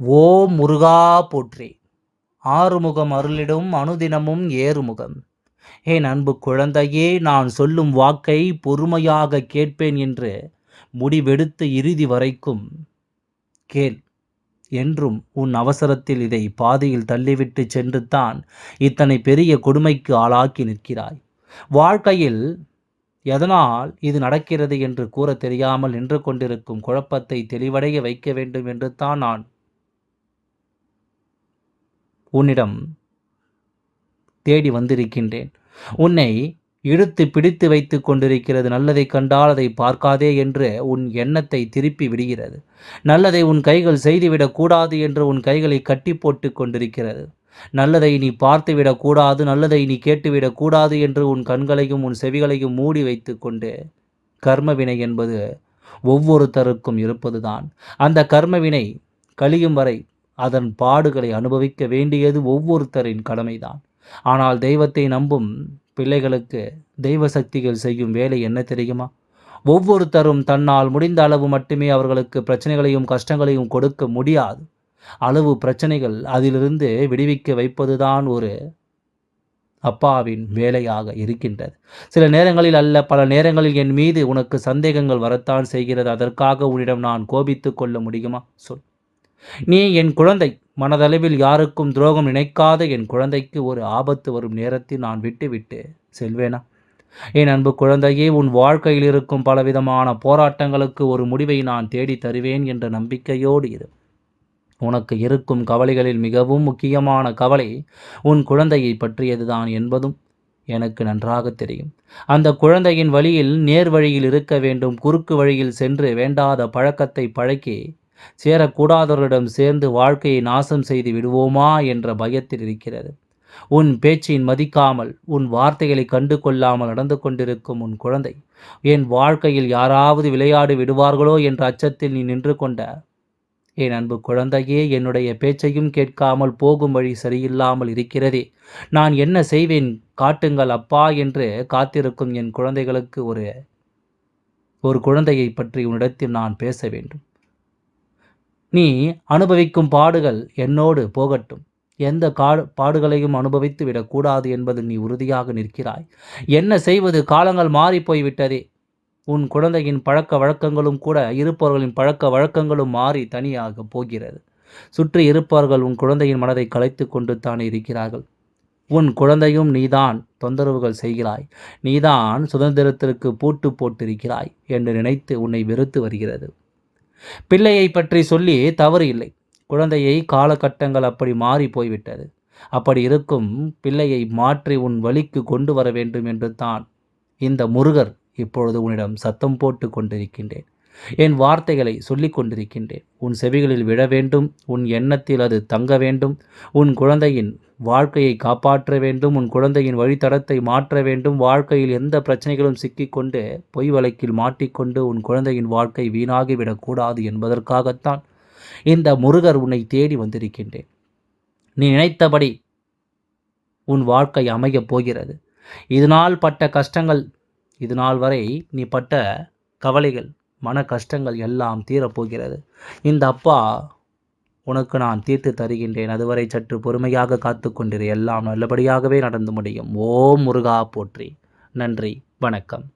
ஓ முருகா போற்றி. ஆறுமுகம் அருளிடும் அனுதினமும் ஏறுமுகம். ஏன் அன்பு குழந்தையே நான் சொல்லும் வாக்கை பொறுமையாக கேட்பேன் என்று முடிவெடுத்து இறுதி வரைக்கும் கேள். என்றும் உன் அவசரத்தில் இதை பாதையில் தள்ளிவிட்டு சென்று தான் இத்தனை பெரிய கொடுமைக்கு ஆளாக்கி நிற்கிறாய். வாழ்க்கையில் எதனால் இது நடக்கிறது என்று கூற தெரியாமல் நின்று கொண்டிருக்கும் குழப்பத்தை தெளிவடைய வைக்க வேண்டும் என்று தான் நான் உன்னிடம் தேடி வந்திருக்கின்றேன். உன்னை இழுத்து பிடித்து வைத்து கொண்டிருக்கிறது நல்லதை கண்டால் அதை பார்க்காதே என்று உன் எண்ணத்தை திருப்பி விடுகிறது. நல்லதை உன் கைகள் செய்துவிடக்கூடாது என்று உன் கைகளை கட்டி போட்டு கொண்டிருக்கிறது. நல்லதை நீ பார்த்துவிடக்கூடாது நல்லதை நீ கேட்டுவிடக்கூடாது என்று உன் கண்களையும் உன் செவிகளையும் மூடி வைத்து கொண்டு கர்மவினை என்பது ஒவ்வொருத்தருக்கும் இருப்பதுதான். அந்த கர்மவினை கழியும் வரை அதன் பாடுகளை அனுபவிக்க வேண்டியது ஒவ்வொருத்தரின் கடமைதான். ஆனால் தெய்வத்தை நம்பும் பிள்ளைகளுக்கு தெய்வ சக்திகள் செய்யும் வேலை என்ன தெரியுமா? ஒவ்வொருத்தரும் தன்னால் முடிந்த அளவு மட்டுமே அவர்களுக்கு பிரச்சனைகளையும் கஷ்டங்களையும் கொடுக்க முடியாது. அளவு பிரச்சனைகள் அதிலிருந்து விடுவிக்க வைப்பதுதான் ஒரு அப்பாவின் வேலையாக இருக்கின்றது. சில நேரங்களில் அல்ல பல நேரங்களில் என் மீது உனக்கு சந்தேகங்கள் வரத்தான் செய்கிறது. அதற்காக உன்னிடம் நான் கோபித்து கொள்ள முடியுமா? சொல். நீ என் குழந்தை. மனதளவில் யாருக்கும் துரோகம் நினைக்காத என் குழந்தைக்கு ஒரு ஆபத்து வரும் நேரத்தில் நான் விட்டுவிட்டு செல்வேனா? என் அன்பு குழந்தையே உன் வாழ்க்கையில் இருக்கும் பலவிதமான போராட்டங்களுக்கு ஒரு முடிவை நான் தேடி தருவேன் என்ற நம்பிக்கையோடு இரு. உனக்கு இருக்கும் கவலைகளில் மிகவும் முக்கியமான கவலை உன் குழந்தையை பற்றியதுதான் என்பதும் எனக்கு நன்றாக தெரியும். அந்த குழந்தையின் வழியில் நேர் வழியில் இருக்க வேண்டும் குறுக்கு வழியில் சென்று வேண்டாத பழக்கத்தை பழக்கி சேரக்கூடாதவர்களிடம் சேர்ந்து வாழ்க்கையை நாசம் செய்து விடுவோமா என்ற பயத்தில் இருக்கிறது. உன் பேச்சின் மதிக்காமல் உன் வார்த்தைகளை கண்டு கொள்ளாமல் நடந்து கொண்டிருக்கும் உன் குழந்தை என் வாழ்க்கையில் யாராவது விளையாடி விடுவார்களோ என்ற அச்சத்தில் நீ நின்று கொண்ட என் அன்பு குழந்தையே என்னுடைய பேச்சையும் கேட்காமல் போகும் வழி சரியில்லாமல் இருக்கிறதே. நான் என்ன செய்வேன்? காட்டுங்கள் அப்பா என்று காத்திருக்கும் என் குழந்தைகளுக்கு ஒரு ஒரு குழந்தையை பற்றி உன்னிடத்தில் நான் பேச வேண்டும். நீ அனுபவிக்கும் பாடுகள் என்னோடு போகட்டும். எந்த காடு பாடுகளையும் அனுபவித்து விடக்கூடாது என்பது நீ உறுதியாக நிற்கிறாய். என்ன செய்வது? காலங்கள் மாறி போய்விட்டதே. உன் குழந்தையின் பழக்க வழக்கங்களும் கூட இருப்பவர்களின் பழக்க வழக்கங்களும் மாறி தனியாக போகிறது. சுற்றி இருப்பவர்கள் உன் குழந்தையின் மனதை கலைத்து கொண்டு தானே இருக்கிறார்கள். உன் குழந்தையும் நீதான் தொந்தரவுகள் செய்கிறாய். நீதான் சுதந்திரத்திற்கு பூட்டு போட்டிருக்கிறாய் என்று நினைத்து உன்னை வெறுத்து வருகிறது. பிள்ளையை பற்றி சொல்லி தவறு இல்லை. குழந்தையை காலகட்டங்கள் அப்படி மாறி போய்விட்டது. அப்படி இருக்கும் பிள்ளையை மாற்றி உன் வழிக்கு கொண்டு வர வேண்டும் என்று தான் இந்த முருகர் இப்பொழுது உன்னிடம் சத்தம் போட்டு கொண்டிருக்கின்றேன். என் வார்த்தைகளை சொல்லிக் கொண்டிருக்கின்றேன். உன் செவிகளில் விழ வேண்டும் உன் எண்ணத்தில் அது தங்க வேண்டும் உன் குழந்தையின் வாழ்க்கையை காப்பாற்ற வேண்டும் உன் குழந்தையின் வழித்தடத்தை மாற்ற வேண்டும் வாழ்க்கையில் எந்த பிரச்சனைகளும் சிக்கிக்கொண்டு பொய் வழக்கில் மாட்டிக்கொண்டு உன் குழந்தையின் வாழ்க்கை வீணாகிவிடக்கூடாது என்பதற்காகத்தான் இந்த முருகர் உன்னை தேடி வந்திருக்கின்றேன். நீ நினைத்தபடி உன் வாழ்க்கை அமையப் போகிறது. இதனால் பட்ட கஷ்டங்கள் இதனால் வரை நீ பட்ட கவலைகள் மன கஷ்டங்கள் எல்லாம் தீரப்போகிறது. இந்த அப்பா உனக்கு நான் தீர்த்து தருகின்றேன். அதுவரை சற்று பொறுமையாக காத்து கொண்டிரு. எல்லாம் நல்லபடியாகவே நடந்து முடியும். ஓம் முருகா போற்றி. நன்றி வணக்கம்.